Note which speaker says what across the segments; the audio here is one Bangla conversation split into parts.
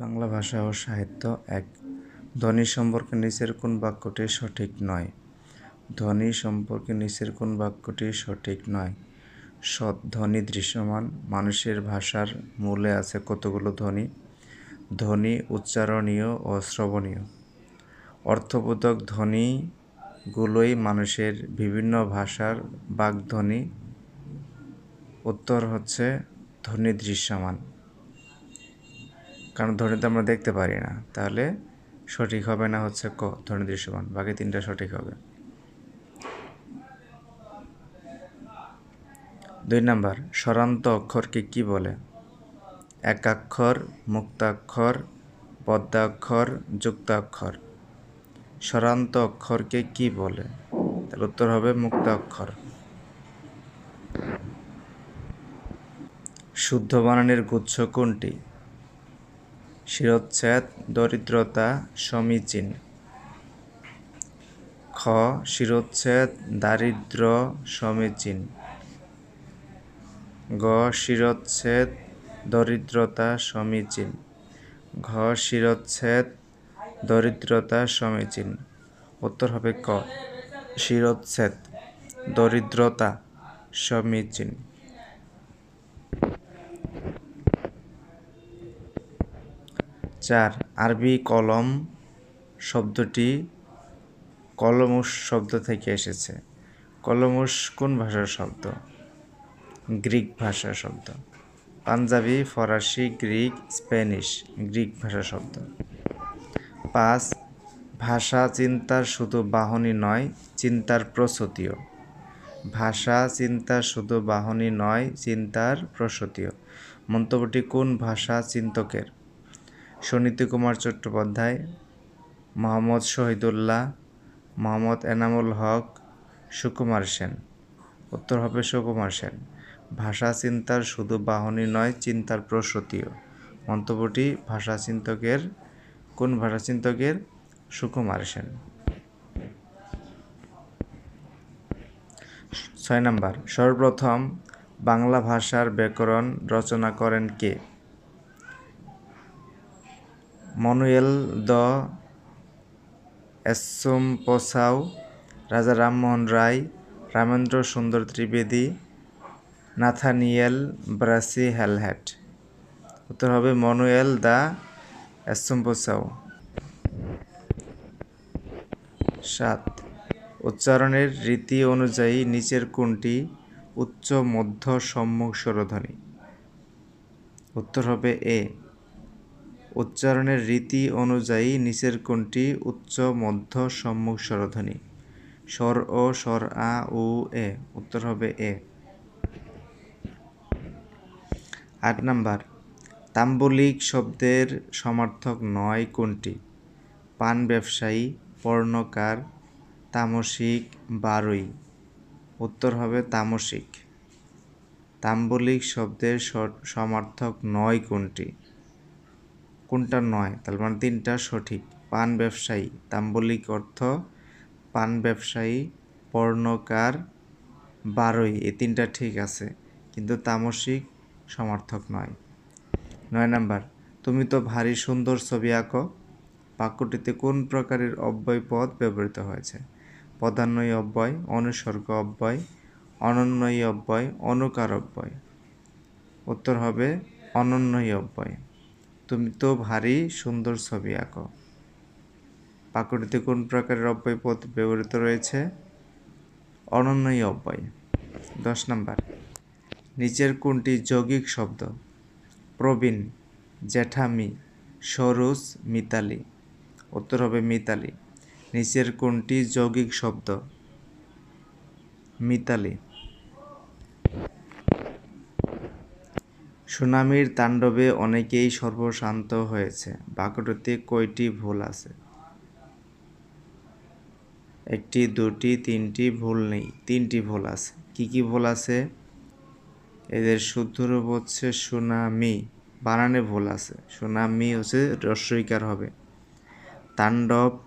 Speaker 1: বাংলা ভাষা ও সাহিত্য এক ধ্বনি সম্পর্কে নিচের কোন বাক্যটি সঠিক নয়? ধ্বনি সম্পর্কে নিচের কোন বাক্যটি সঠিক নয়? সৎ ধ্বনি দৃশ্যমান, মানুষের ভাষার মূলে আছে কতগুলো ধ্বনি? ধ্বনি উচ্চারণীয় ও শ্রবণীয়। অর্থবোধক ধ্বনিগুলোই মানুষের বিভিন্ন ভাষার বাগধ্বনি উত্তর হচ্ছে ধ্বনি দৃশ্যমান। কারণ ধ্বনি তো আমরা দেখতে পারি না। তাহলে সঠিক হবে না হচ্ছে ক, ধ্বনি দৃশ্যমান। বাকি তিনটা সঠিক হবে। দুই নাম্বার, স্বরান্ত অক্ষরকে কি বলে? একাক্ষর, মুক্তাক্ষর, পদ্মাক্ষর, যুক্তাক্ষর। স্বরান্ত অক্ষরকে কি বলে? তাহলে উত্তর হবে মুক্তাক্ষর। শুদ্ধ বানানের গুচ্ছ কোনটি? শিরোচ্ছেদ, দরিদ্রতা, সমীচীন। খ, শিরোচ্ছেদ, দারিদ্র, সমীচীন। গ, শিরোচ্ছেদ, দরিদ্রতা, সমীচীন। ঘ, শিরোচ্ছেদ, দরিদ্রতা, সমীচীন। উত্তর হবে ক। শিরোচ্ছেদ, দরিদ্রতা, সমীচীন। চার, আরবি কলম শব্দটি কলমুস শব্দ থেকে এসেছে। কলমুস কোন ভাষার শব্দ? গ্রিক ভাষার শব্দ। পাঞ্জাবি, ফরাসি, গ্রিক, স্প্যানিশ, গ্রিক ভাষার শব্দ। পাঁচ, ভাষা চিন্তার শুধু বাহনই নয়, চিন্তার প্রসূতিও। ভাষা চিন্তার শুধু বাহনই নয়, চিন্তার প্রসূতিও। মন্তব্যটি কোন ভাষা চিন্তকের? সুনীতি কুমার চট্টোপাধ্যায়, মোহাম্মদ শহীদুল্লাহ, মোহাম্মদ এনামুল হক, সুকুমার সেন। উত্তর হবে সুকুমার সেন। ভাষা চিন্তার শুধু বাহনই নয়, চিন্তার প্রসূতিও মন্তব্যটি ভাষা চিন্তকের, কোন ভাষা চিন্তকের? সুকুমার সেন। ছয় নাম্বার। সর্বপ্রথম বাংলা ভাষার ব্যাকরণ রচনা করেন কে? মনুয়েল দ এসোমপোসাও রাজা রামমোহন রায়, রামেন্দ্র সুন্দর ত্রিবেদী, নাথানিয়েল ব্রাসি হ্যালহ্যাট উত্তর হবে মনুয়েল দ্য এসোমপোসাও সাত। উচ্চারণের রীতি অনুযায়ী নিচের কোনটি উচ্চ, মধ্য, সম্মুখ, স্বরধ্বনি? উত্তর হবে এ। উচ্চারণের রীতি অনুযায়ী নিচের কোনটি উচ্চ, মধ্য, সম্মুখ স্বরধ্বনি। স্বর ও স্বর আ, উ, এ। উত্তর হবে এ। আট নাম্বার। তাম্বলিক শব্দের সমার্থক নয় কোনটি? পান ব্যবসায়ী, পর্ণকার, তামসিক, বারুই। উত্তর হবে তামসিক। তাম্বলিক শব্দের সমার্থক নয় কোনটি? কোনটা নয়? তাহলে মানে তিনটা সঠিক। পান ব্যবসায়ী, তাম্বলিক অর্থ, পান ব্যবসায়ী, পর্ণকার, বারোই, এই তিনটা ঠিক আছে, কিন্তু তামসিক সমর্থক নয়। নয় নাম্বার, তুমি তো ভারী সুন্দর ছবি আঁকো। বাক্যটিতে কোন প্রকারের অব্যয় পদ ব্যবহৃত হয়েছে? পদান্বয়ী অব্যয়, অনুসর্গ অব্যয় অনন্যয়ী অব্যয়, অনুকার অব্যয়। উত্তর হবে অনন্যয়ী অব্যয়। তুমি তো ভারী সুন্দর ছবি আঁকো। বাক্যটিতে কোন প্রকারের অব্যয় পদ ব্যবহৃত রয়েছে? অনন্যই অব্যয়। দশ নম্বর। নিচের কোনটি যৌগিক শব্দ? প্রবীণ। জ্যাঠামি সরুজ মিতালি। উত্তর হবে মিতালি। নিচের কোনটি যৌগিক শব্দ? মিতালি। সুনামির তাণ্ডবে অনেকেই সর্বশান্ত হয়েছে। বাক্যটিতে কয়টি ভুল আছে? একটি, দুটি, তিনটি ভুল নেই। তিনটি ভুল আছে। কি কি ভুল আছে? এদের শুদ্ধ রূপ হচ্ছে সুনামি। বানানে ভুল আছে। সুনামি হচ্ছে রস্বইকার হবে। তাণ্ডব,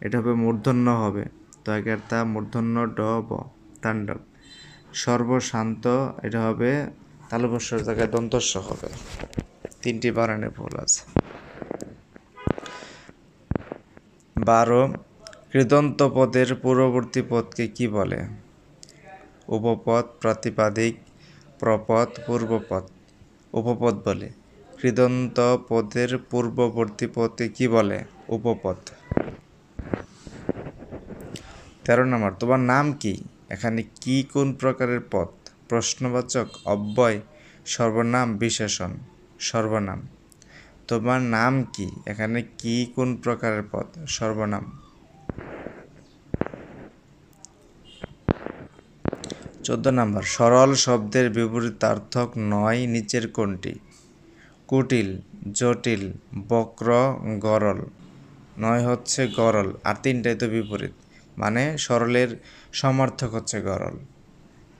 Speaker 1: এটা হবে মূর্ধন্য হবে। তয়কার তা মূর্ধন্য ড, ব, তাণ্ডব। সর্বশান্ত, এটা হবে তালবস্যর জায়গায় দন্তস্ব হবে। তিনটি বানানে ভুল আছে। বারো, কৃদন্ত পদের পূর্ববর্তী পদকে কি বলে? উপপদ, প্রাতিপাদিক, প্রপদ, পূর্বপদ। উপপদ বলে। কৃদন্ত পদের পূর্ববর্তী পদকে কি বলে? উপপদ। তেরো নম্বর, তোমার নাম কি? এখানে কি কোন প্রকারের পদ? প্রশ্নবাচক অব্যয়, সর্বনাম বিশেষণ, সর্বনাম। তোমার নাম কি? এখানে কি কোন প্রকারের পদ? সর্বনাম। চোদ্দ নম্বর। সরল শব্দের বিপরীতার্থক নয়, নিচের কোনটি? কুটিল, জটিল, বক্র, গরল। নয় হচ্ছে গরল, আর তিনটাই তো বিপরীত। মানে সরলের সমর্থক হচ্ছে গরল।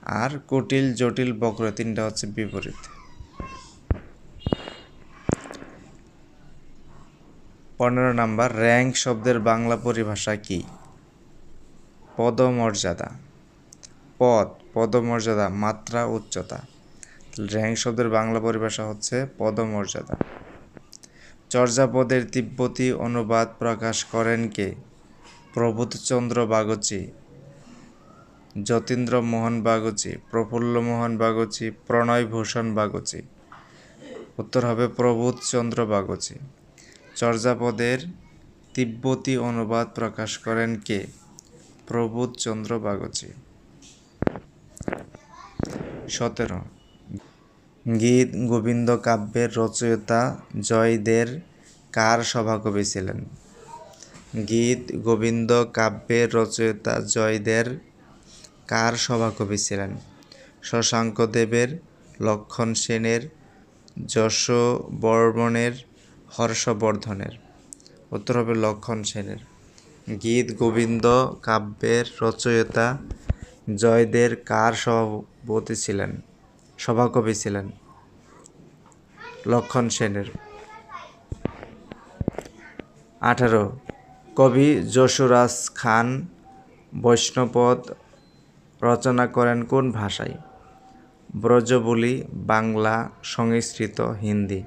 Speaker 1: আর কুটিল, জটিল বক্র তিনটা হচ্ছে বিপরীত। পনেরো নাম্বার, র্যাঙ্ক শব্দের বাংলা পরিভাষা কি? পদমর্যাদা। পদ, পদমর্যাদা, মাত্রা, উচ্চতা। র্যাঙ্ক শব্দের বাংলা পরিভাষা হচ্ছে পদমর্যাদা। চর্যাপদের তিব্বতী অনুবাদ প্রকাশ করেন কে? প্রবোধচন্দ্র বাগচি। যতীন্দ্র মোহন বাগচি, প্রফুল্ল মোহন বাগচি, প্রণয় ভূষণ বাগচি। উত্তর হবে প্রবোধ চন্দ্র বাগচি। চর্যাপদের তিব্বতী অনুবাদ প্রকাশ করেন কে? প্রবোধ চন্দ্র বাগচি। সতেরো। গীত, গোবিন্দ কাব্যের রচয়িতা জয়দের কার সভাকবি ছিলেন? গীত, গোবিন্দ কাব্যের রচয়িতা জয়দের কার সভাকবি ছিলেন? শশাঙ্ক দেবের লক্ষণ সেনের, যশোবর্মণের, হর্ষবর্ধনের। উত্তর হবে লক্ষণ সেনের। গীত, গোবিন্দ, কাব্যের রচয়িতা জয়দের কার সভাপতি ছিলেন? সভাকবি ছিলেন লক্ষণ সেনের। আঠারো। কবি যশোরাজ খান বৈষ্ণবপদ রচনা করেন কোন ভাষায়? ব্রজবুলি, বাংলা, সংস্কৃত, হিন্দি।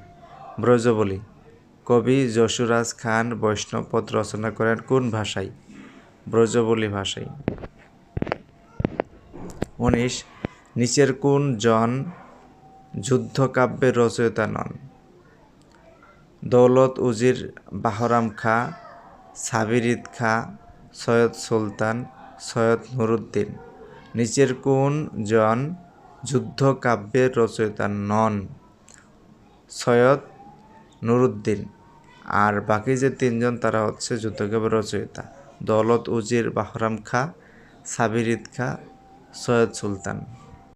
Speaker 1: ব্রজবুলি, কবি যশুরাজ খান বৈষ্ণবপদ রচনা করেন কোন ভাষায়? ব্রজবুলি ভাষায়। উনিশ, নিচের কোন জন যুদ্ধকাব্যের রচয়িতা নন? দৌলত উজির বাহরাম খা সাবিরিদ খা, সৈয়দ সুলতান, সৈয়দ নুরুদ্দিন। নিচের কোন জন যুদ্ধকাব্যের রচয়িতা নন সৈয়দ নুরুদ্দিন। আর বাকি যে তিনজন, তারা হচ্ছে যুদ্ধকাব্যের রচয়িতা। দৌলত উজির, বাহরাম খা সাবিরিদ খা, সৈয়দ সুলতান।